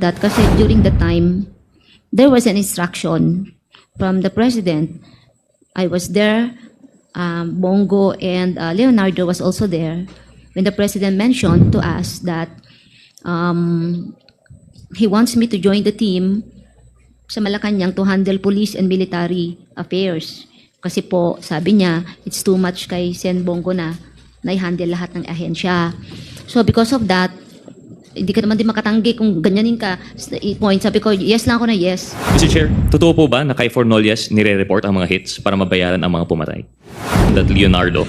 that kasi during the time, there was an instruction from the president. I was there, um, Bongo and uh, Leonardo was also there when the president mentioned to us that um, he wants me to join the team sa Malacanang to handle police and military affairs. Kasi po, sabi niya, it's too much kay Sen Bongo na na i-handle lahat ng ahensya. So because of that, hindi ka naman din makatanggi kung ganyanin ka. I-point, sabi ko, yes lang ako na yes. Mr. Chair, totoo po ba na kay Fornolias nire-report ang mga hits para mabayaran ang mga pumatay? That Leonardo,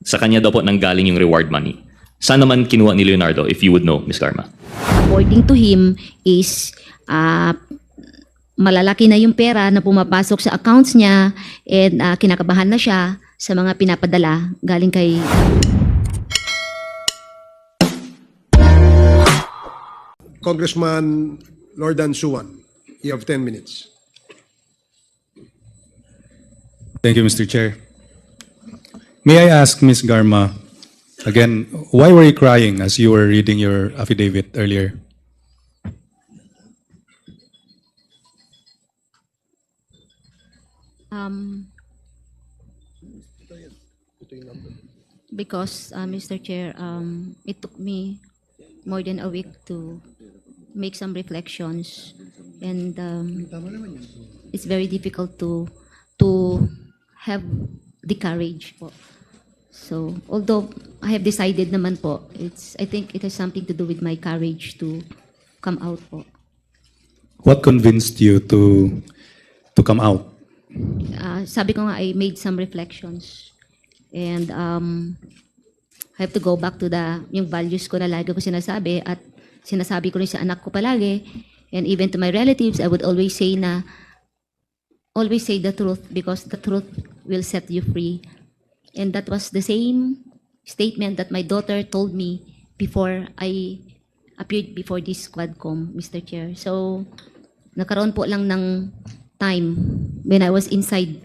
sa kanya daw po nanggaling yung reward money. Saan naman kinuha ni Leonardo, if you would know, Ms. Karma? According to him is ah, malalaki na yung pera na pumapasok sa accounts niya and ah, kinakabahan na siya sa mga pinapadala galing kay Congressman Lordan Suwan, you have 10 minutes. Thank you, Mr. Chair. May I ask Ms. Garma, again, why were you crying as you were reading your affidavit earlier? Um, because, uh, Mr. Chair, um, it took me more than a week to make some reflections, and um, it's very difficult to to have the courage po. So, although I have decided naman po, it's I think it has something to do with my courage to come out po. What convinced you to to come out? uh, sabi ko nga, I made some reflections. And um, I have to go back to the, yung values ko na lagi ko sinasabi at sinasabi ko rin sa anak ko palagi. And even to my relatives, I would always say na, always say the truth because the truth will set you free. And that was the same statement that my daughter told me before I appeared before this Quadcom, Mr. Chair. So, nakaroon po lang ng time when I was inside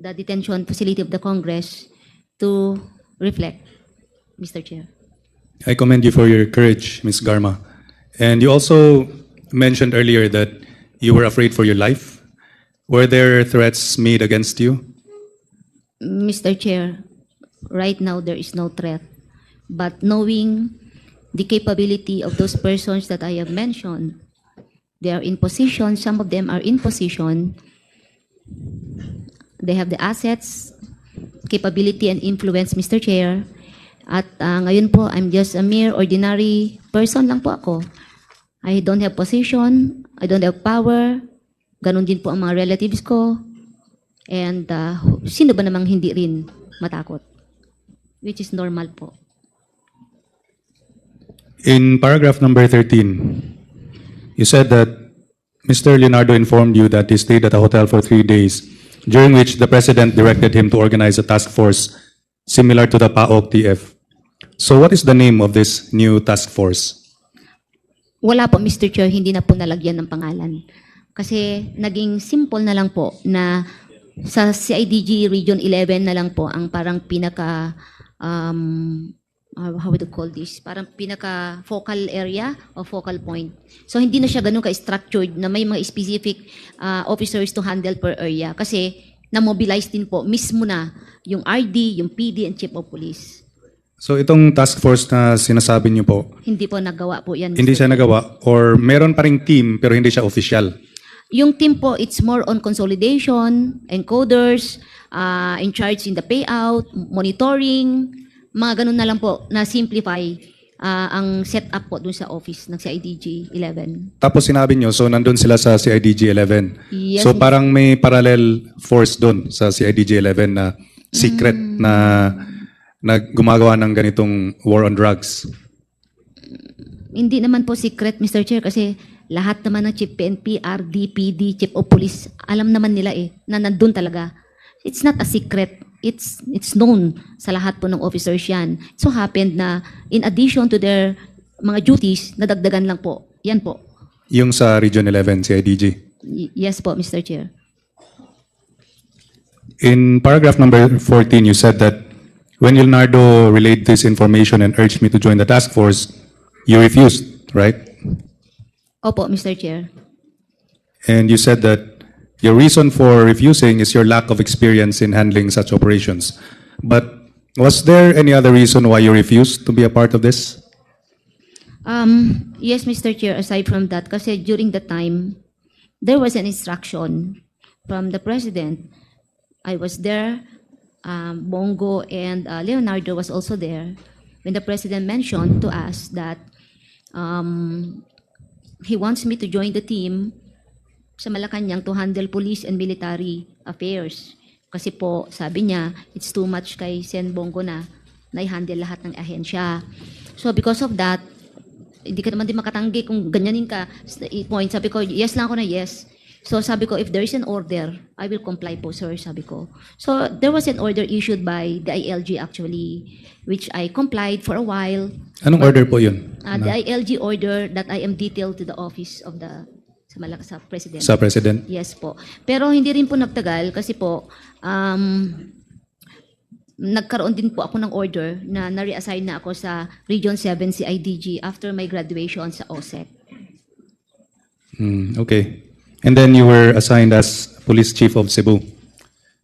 the detention facility of the Congress to reflect, Mr. Chair. I commend you for your courage, Ms. Garma. And you also mentioned earlier that you were afraid for your life. Were there threats made against you? Mr. Chair, right now there is no threat. But knowing the capability of those persons that I have mentioned, they are in position, some of them are in position, they have the assets, capability and influence, Mr. Chair. At ah, ngayon po, I'm just a mere ordinary person lang po ako. I don't have position, I don't have power, ganun din po ang mga relatives ko. And ah, sino ba namang hindi rin matakot? Which is normal po. In paragraph number 13, you said that Mr. Leonardo informed you that he stayed at a hotel for three days, during which the president directed him to organize a task force similar to the PAOK TF. So what is the name of this new task force? Wala po, Mr. Chair, hindi na po nalagyan ng pangalan. Kasi naging simple na lang po na sa CIDG Region 11 na lang po ang parang pinaka, um, uh, how would you call this? Parang pinaka focal area o focal point. So hindi na siya ganun ka-structured na may mga specific uh, officers to handle per area. Kasi na-mobilize din po mismo na yung RD, yung PD, and Chief of Police. So itong task force na sinasabi niyo po, Hindi po nagawa po yan. hindi Mr. siya nagawa or meron pa ring team pero hindi siya official? Yung team po, it's more on consolidation, encoders, uh, in charge in the payout, monitoring, mga ganun na lang po na simplify uh, ang setup po dun sa office ng CIDG 11. Tapos sinabi niyo, so nandun sila sa CIDG 11. Yes, so parang may parallel force doon sa CIDG 11 na secret Mm. na na gumagawa ng ganitong war on drugs. Hindi naman po secret, Mr. Chair, kasi lahat naman ng Chief PNP, RD, PD, Chief of Police, alam naman nila eh, na nandun talaga. It's not a secret. It's it's known sa lahat po ng officers yan. It so happened na in addition to their mga duties, nadagdagan lang po. Yan po. Yung sa Region 11, CIDG. Y- yes po, Mr. Chair. In paragraph number 14, you said that when Leonardo relayed this information and urged me to join the task force, you refused, right? Opo, Mr. Chair. And you said that your reason for refusing is your lack of experience in handling such operations. But was there any other reason why you refused to be a part of this? Um, yes, Mr. Chair, aside from that, kasi during the time, there was an instruction from the President. I was there, um, Bongo and uh, Leonardo was also there, when the President mentioned to us that um, he wants me to join the team sa Malacanang to handle police and military affairs. Kasi po, sabi niya, it's too much kay Sen Bongo na na-handle lahat ng ahensya. So because of that, hindi ka naman din makatanggi kung ganyanin ka. i-Point, sabi ko, yes lang ako na yes. So sabi ko, if there is an order, I will comply po, sir, sabi ko. So there was an order issued by the ILG actually, which I complied for a while. Anong order po yun? Uh, the ILG order that I am detailed to the office of the sa Malac sa President. Sa President? Yes po. Pero hindi rin po nagtagal kasi po um, nagkaroon din po ako ng order na na-reassign na ako sa Region 7 CIDG after my graduation sa OSEC. Hmm, okay. And then you were assigned as Police Chief of Cebu.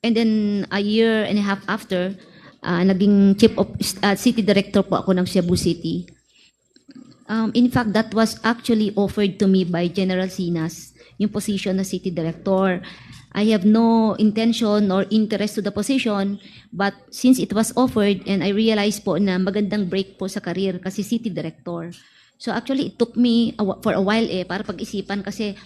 And then a year and a half after, uh, naging chief of uh, city director po ako ng Cebu City. Um, in fact, that was actually offered to me by General Sinas, yung position na city director. I have no intention or interest to the position, but since it was offered and I realized po na magandang break po sa career kasi city director. So actually, it took me a for a while eh, para pag-isipan kasi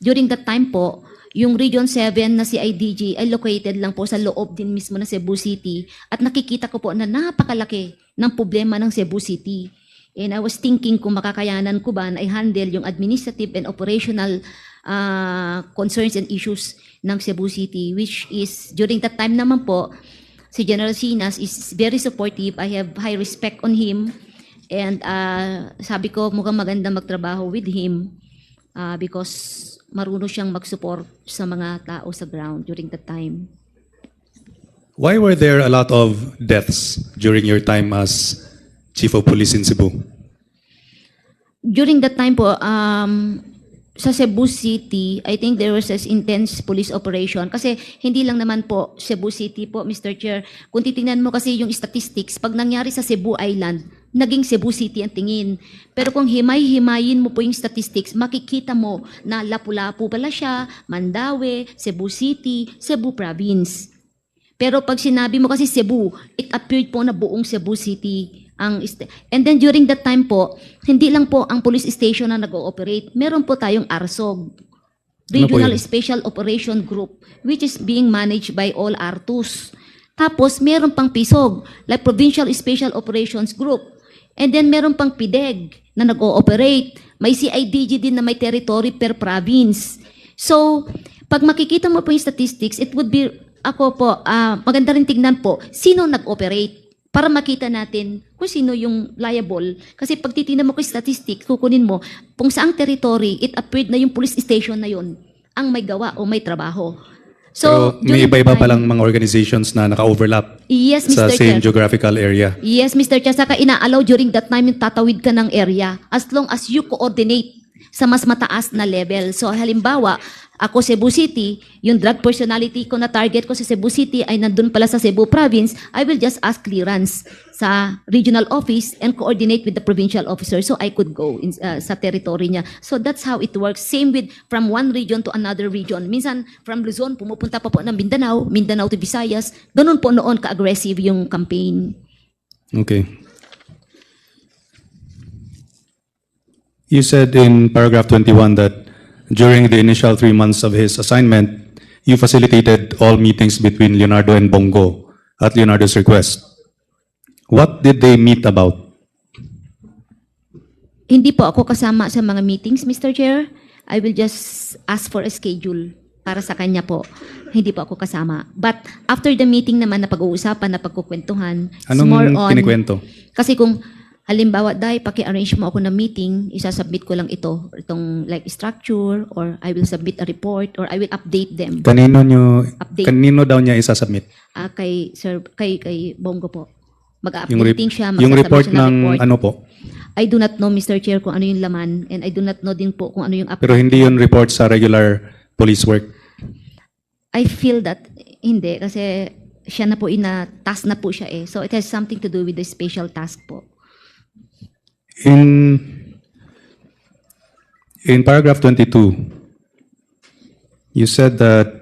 during that time po, yung Region 7 na si IDG ay located lang po sa loob din mismo ng Cebu City at nakikita ko po na napakalaki ng problema ng Cebu City. And I was thinking kung makakayanan ko ba na i-handle yung administrative and operational uh, concerns and issues ng Cebu City, which is, during that time naman po, si General Sinas is very supportive. I have high respect on him. And uh, sabi ko, mukhang maganda magtrabaho with him uh, because marunong siyang mag-support sa mga tao sa ground during that time. Why were there a lot of deaths during your time as Chief of Police in Cebu? During that time po, um, sa Cebu City, I think there was this intense police operation. Kasi hindi lang naman po Cebu City po, Mr. Chair. Kung titingnan mo kasi yung statistics, pag nangyari sa Cebu Island, naging Cebu City ang tingin. Pero kung himay-himayin mo po yung statistics, makikita mo na Lapu-Lapu pala siya, Mandawi, Cebu City, Cebu Province. Pero pag sinabi mo kasi Cebu, it appeared po na buong Cebu City ang And then during that time po, hindi lang po ang police station na nag-ooperate. Meron po tayong ARSOG, Ano Regional yun? Special Operation Group, which is being managed by all R2s. Tapos meron pang PISOG, like Provincial Special Operations Group. And then meron pang PIDEG na nag-ooperate. May CIDG din na may territory per province. So, pag makikita mo po yung statistics, it would be, ako po, ah, maganda rin tignan po, sino nag-operate para makita natin kung sino yung liable. Kasi pag titignan mo ko statistics, kukunin mo, kung saang territory, it appeared na yung police station na yun ang may gawa o may trabaho. So, may during iba-iba palang mga organizations na naka-overlap Yes, sa Mr. same Chair. geographical area. Yes, Mr. Chair. Saka ina-allow during that time yung tatawid ka ng area as long as you coordinate sa mas mataas na level. So halimbawa, ako Cebu City, yung drug personality ko na target ko sa Cebu City ay nandun pala sa Cebu Province, I will just ask clearance sa regional office and coordinate with the provincial officer so I could go in, uh, sa territory niya. So that's how it works. Same with from one region to another region. Minsan from Luzon, pumupunta pa po ng Mindanao, Mindanao to Visayas. Ganun po noon ka-aggressive yung campaign. Okay. You said in paragraph 21 that during the initial three months of his assignment, you facilitated all meetings between Leonardo and Bongo at Leonardo's request. What did they meet about? Hindi po ako kasama sa mga meetings, Mr. Chair. I will just ask for a schedule para sa kanya po. Hindi po ako kasama. But after the meeting naman na pag-uusapan, na pagkukwentuhan, it's Anong more on... kinikwento? Kasi kung halimbawa, dahil paki-arrange mo ako ng meeting, isasubmit ko lang ito, itong like structure, or I will submit a report, or I will update them. Kanino nyo, Update. kanino daw niya isasubmit? Ah, kay, sir, kay, kay Bongo po. Yung, Mag-updating siya, yung report siya ng ano po? I do not know, Mr. Chair, kung ano yung laman and I do not know din po kung ano yung Pero hindi yun report sa regular police work. I feel that hindi kasi siya na po ina task na po siya eh. So it has something to do with the special task po. In in paragraph 22, you said that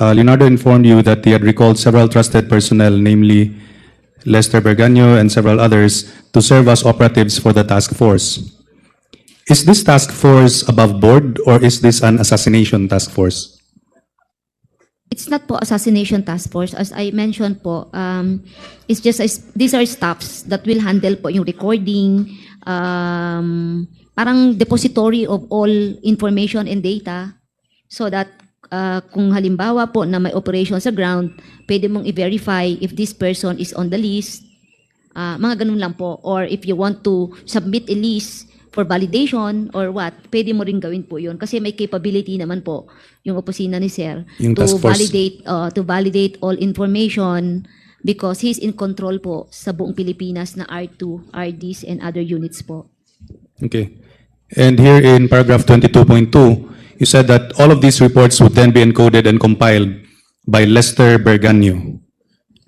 uh, Leonardo informed you that he had recalled several trusted personnel, namely Lester Berganyo and several others, to serve as operatives for the task force. Is this task force above board or is this an assassination task force? It's not po assassination task force. As I mentioned po, um, it's just, a- these are staffs that will handle po yung recording, um, parang depository of all information and data so that uh, kung halimbawa po na may operation sa ground, pwede mong i-verify if this person is on the list, Ah, mga ganun lang po. Or if you want to submit a list for validation or what, pwede mo rin gawin po yun. Kasi may capability naman po yung opisina ni Sir Yung to validate uh, to validate all information because he's in control po sa buong Pilipinas na R2, RDs, and other units po. Okay. And here in paragraph 22.2, you said that all of these reports would then be encoded and compiled by Lester Berganyo.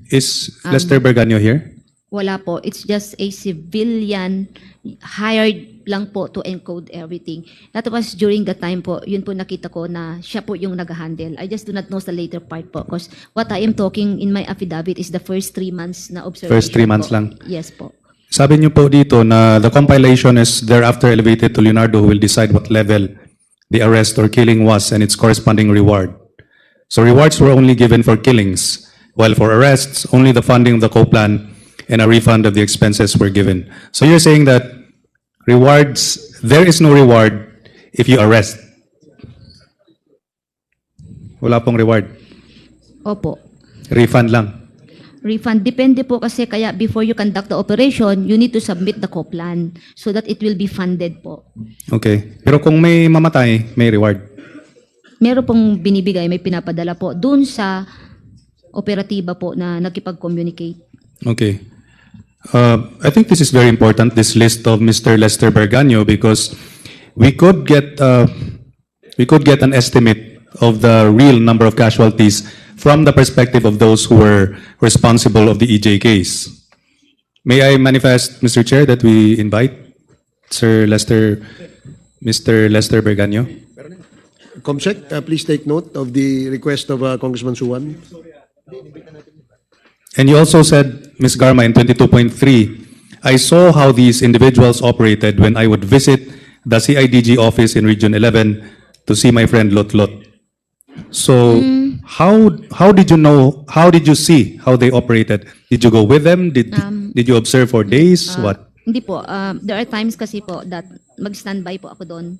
Is Lester Berganyo here? Wala po. It's just a civilian hired lang po to encode everything. That was during the time po, yun po nakita ko na siya po yung nag-handle. I just do not know the later part po because what I am talking in my affidavit is the first three months na observation First three months po. lang. Yes po. Sabi niyo po dito na the compilation is thereafter elevated to Leonardo who will decide what level the arrest or killing was and its corresponding reward. So rewards were only given for killings, while for arrests, only the funding of the co-plan and a refund of the expenses were given. So you're saying that rewards, there is no reward if you arrest. Wala pong reward. Opo. Refund lang. Refund. Depende po kasi kaya before you conduct the operation, you need to submit the co-plan so that it will be funded po. Okay. Pero kung may mamatay, may reward. Meron pong binibigay, may pinapadala po dun sa operatiba po na nakipag-communicate. Okay. Uh, I think this is very important, this list of Mr. Lester Berganyo, because we could get, uh, we could get an estimate of the real number of casualties from the perspective of those who were responsible of the EJ case. May I manifest, Mr. Chair, that we invite Sir Lester, Mr. Lester Berganyo? Comsec, uh, please take note of the request of uh, Congressman Suwan. And you also said, Ms. Garma, in 22.3, I saw how these individuals operated when I would visit the CIDG office in Region 11 to see my friend Lot Lot. So, how, how did you know, how did you see how they operated? Did you go with them? Did, did you observe for days? What? Hindi po. um, there are times kasi po that mag-standby po ako doon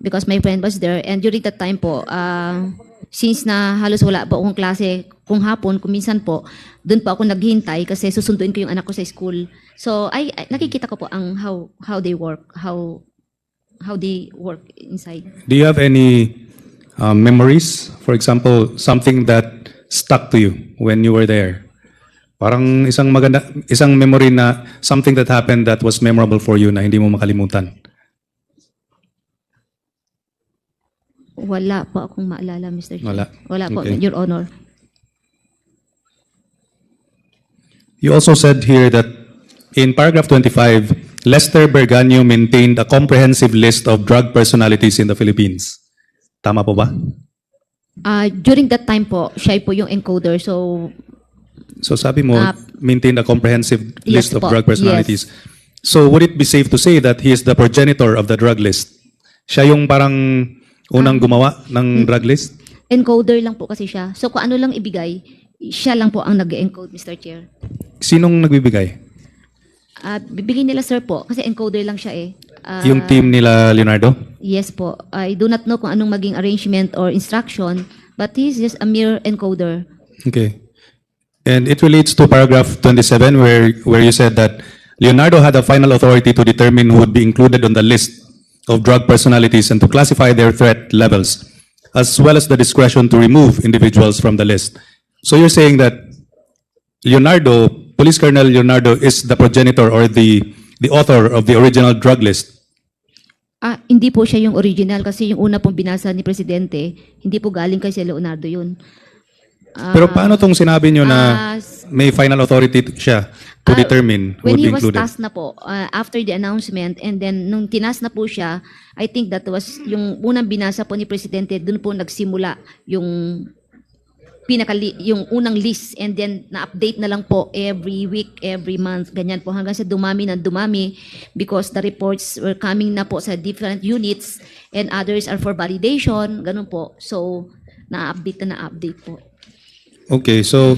because my friend was there. And during that time po, uh, since na halos wala po akong klase kung hapon, kung minsan po, doon po ako naghintay kasi susunduin ko yung anak ko sa school. So, ay, ay- nakikita ko po ang how how they work, how how they work inside. Do you have any uh, memories? For example, something that stuck to you when you were there? Parang isang maganda, isang memory na something that happened that was memorable for you na hindi mo makalimutan. Wala po akong maalala, Mr. Chair. Wala. Wala po, Okay. Your Honor. You also said here that in paragraph 25, Lester Berganyo maintained a comprehensive list of drug personalities in the Philippines. Tama po ba? Ah, during that time po, siya po yung encoder. So, So sabi mo, Ah, maintained a comprehensive yes list of po, drug personalities. So would it be safe to say that he is the progenitor of the drug list? Siya yung parang unang Ah. gumawa ng drug list? encoder lang po kasi siya. So, kung ano lang ibigay, siya lang po ang nag-encode, Mr. Chair. Sinong nagbibigay? Ah, bibigyan nila sir po kasi encoder lang siya eh. Ah, Yung team nila Leonardo? Yes po. I do not know kung anong maging arrangement or instruction, but he's just a mere encoder. Okay. And it relates to paragraph 27 where, where you said that Leonardo had the final authority to determine who would be included on the list of drug personalities and to classify their threat levels, as well as the discretion to remove individuals from the list. So you're saying that Leonardo, Police Colonel Leonardo is the progenitor or the the author of the original drug list? Ah, hindi po siya yung original kasi yung una pong binasa ni Presidente, hindi po galing kay si Leonardo yun. Ah, Pero paano tong sinabi nyo na ah, may final authority siya to Ah, determine who when would he be was included? tasked na po, uh, after the announcement, and then nung tinas na po siya, I think that was yung unang binasa po ni Presidente, dun po nagsimula yung pinaka yung unang list and then na-update na lang po every week, every month, ganyan po hanggang sa dumami ng dumami because the reports were coming na po sa different units and others are for validation, ganun po. So, na-update na na-update po. Okay, so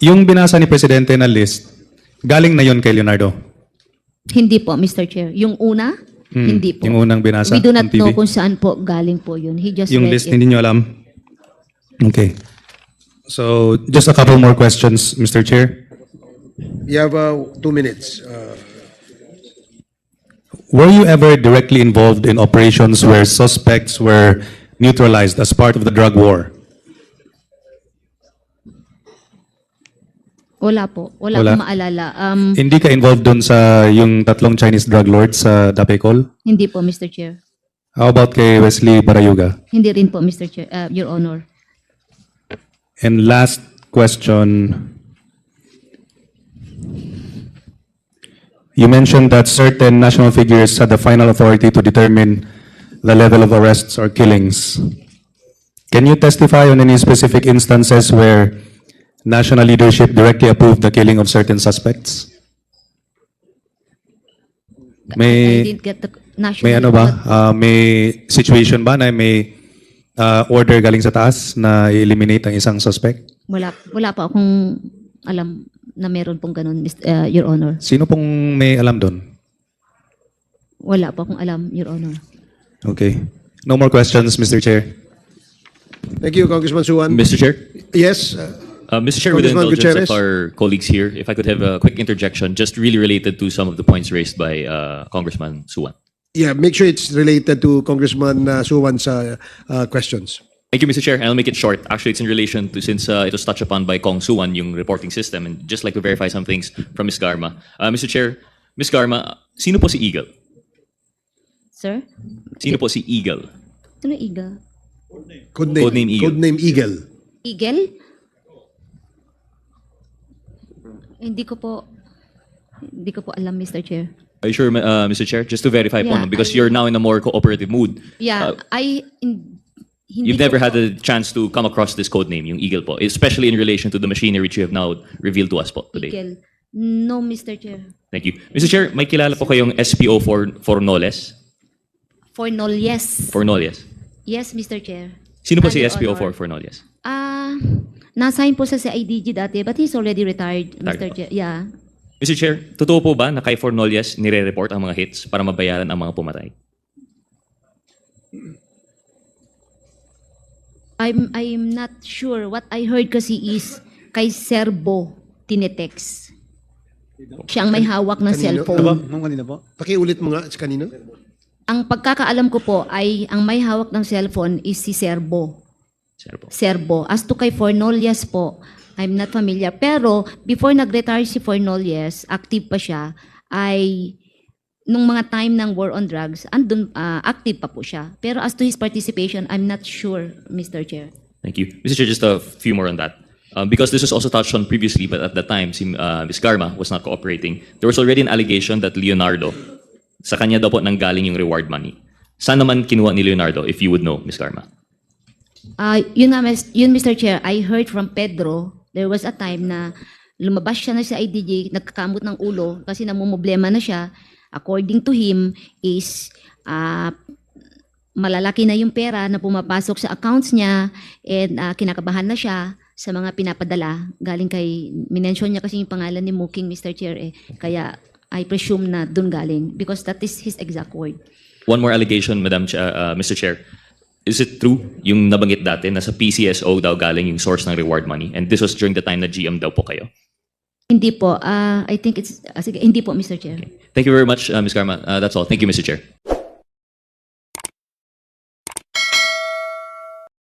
yung binasa ni Presidente na list, galing na yon kay Leonardo? Hindi po, Mr. Chair. Yung una, Hmm, hindi po. Yung unang binasa We do not TV? know kung saan po galing po yun. He just Yung read list, it. hindi nyo alam? Okay. So, just a couple more questions, Mr. Chair. You have uh, two minutes. Uh, Were you ever directly involved in operations where suspects were neutralized as part of the drug war? Wala po. Wala, Wala? akong maalala. Um, Hindi ka involved dun sa yung tatlong Chinese drug lords sa Dapecol? hindi po, Mr. Chair. How about kay Wesley Barayuga? Hindi rin po, Mr. Chair, uh, Your Honor. And last question. You mentioned that certain national figures had the final authority to determine the level of arrests or killings. Can you testify on any specific instances where national leadership directly approved the killing of certain suspects? I May, didn't get the national... may ano ba? Ah, may situation ba na may ah, order galing sa taas na i-eliminate ang isang suspect? Wala, wala pa akong alam na meron pong ganun, Mr. uh, Your Honor. Sino pong may alam doon? Wala pa akong alam, Your Honor. Okay. No more questions, Mr. Chair. Thank you, Congressman Suwan. Mr. Chair? Yes, uh, Uh, Mr. Chair, with the Congressman indulgence Gutierrez. of our colleagues here, if I could have a quick interjection, just really related to some of the points raised by uh, Congressman Suwan. yeah, make sure it's related to Congressman uh, Suwan's uh, uh, questions. Thank you, Mr. Chair. And I'll make it short. Actually, it's in relation to, since uh, it was touched upon by Kong Suwan, yung reporting system, and just like to verify some things from Ms. Garma. Uh, Mr. Chair, Ms. Garma, sino po si Eagle? Sir? Sino po si Eagle? Sino Eagle? Codename, Codename Eagle. Codename Eagle. Eagle? Hindi ko po... Hindi ko po alam, Mr. Chair. Are you sure, uh, Mr. Chair? Just to verify po, Yeah, no? because I- you're now in a more cooperative mood. Yeah, Uh, I... in- hindi You've ko never po- had a chance to come across this code name, yung Eagle po, especially in relation to the machinery which you have now revealed to us po today. Eagle. No, Mr. Chair. Thank you. Mr. Chair, may kilala po kayong SPO for Fornoles? For null, yes. Fornoles. Yes, Mr. Chair. Sino po si SPO Honor. for Fornoles? Ah, nasign po sa CIDG dati, but he's already retired, Mr. Retired. Chair. Yeah. Mr. Chair, totoo po ba na kay Fornolias nire-report ang mga hits para mabayaran ang mga pumatay? I'm I'm not sure. What I heard kasi is kay Serbo tinetext. Siya ang may hawak ng Kanino? cellphone. Ano Ma'am, kanina po. Pakiulit mo nga sa kanino. Ang pagkakaalam ko po ay ang may hawak ng cellphone is si Serbo. Sir po. Serbo. As to kay Fornolias po, I'm not familiar. Pero before nag-retire si Fornolias, active pa siya, ay nung mga time ng war on drugs, andun, ah, active pa po siya. Pero as to his participation, I'm not sure, Mr. Chair. Thank you. Mr. Chair, just a few more on that. Um, because this was also touched on previously, but at the time, si uh, Ms. Garma was not cooperating. There was already an allegation that Leonardo, sa kanya daw po nanggaling yung reward money. Saan naman kinuha ni Leonardo, if you would know, Ms. Garma? Ah, yun nga, yun Mr. Chair, I heard from Pedro, there was a time na lumabas siya na sa IDG, nagkakamot ng ulo kasi namumblema na siya. According to him, is ah, malalaki na yung pera na pumapasok sa accounts niya and ah, kinakabahan na siya sa mga pinapadala. Galing kay, minention niya kasi yung pangalan ni Muking, Mr. Chair, eh. Kaya I presume na dun galing because that is his exact word. One more allegation, Madam Ch- uh, uh, Mr. Chair. Is it true yung nabanggit dati na sa PCSO daw galing yung source ng reward money? And this was during the time na GM daw po kayo. Hindi po, ah, I think it's, ah, sige, hindi po, Mr. Chair. Thank you very much, uh, Ms. Garma. Uh, that's all. Thank you, Mr. Chair.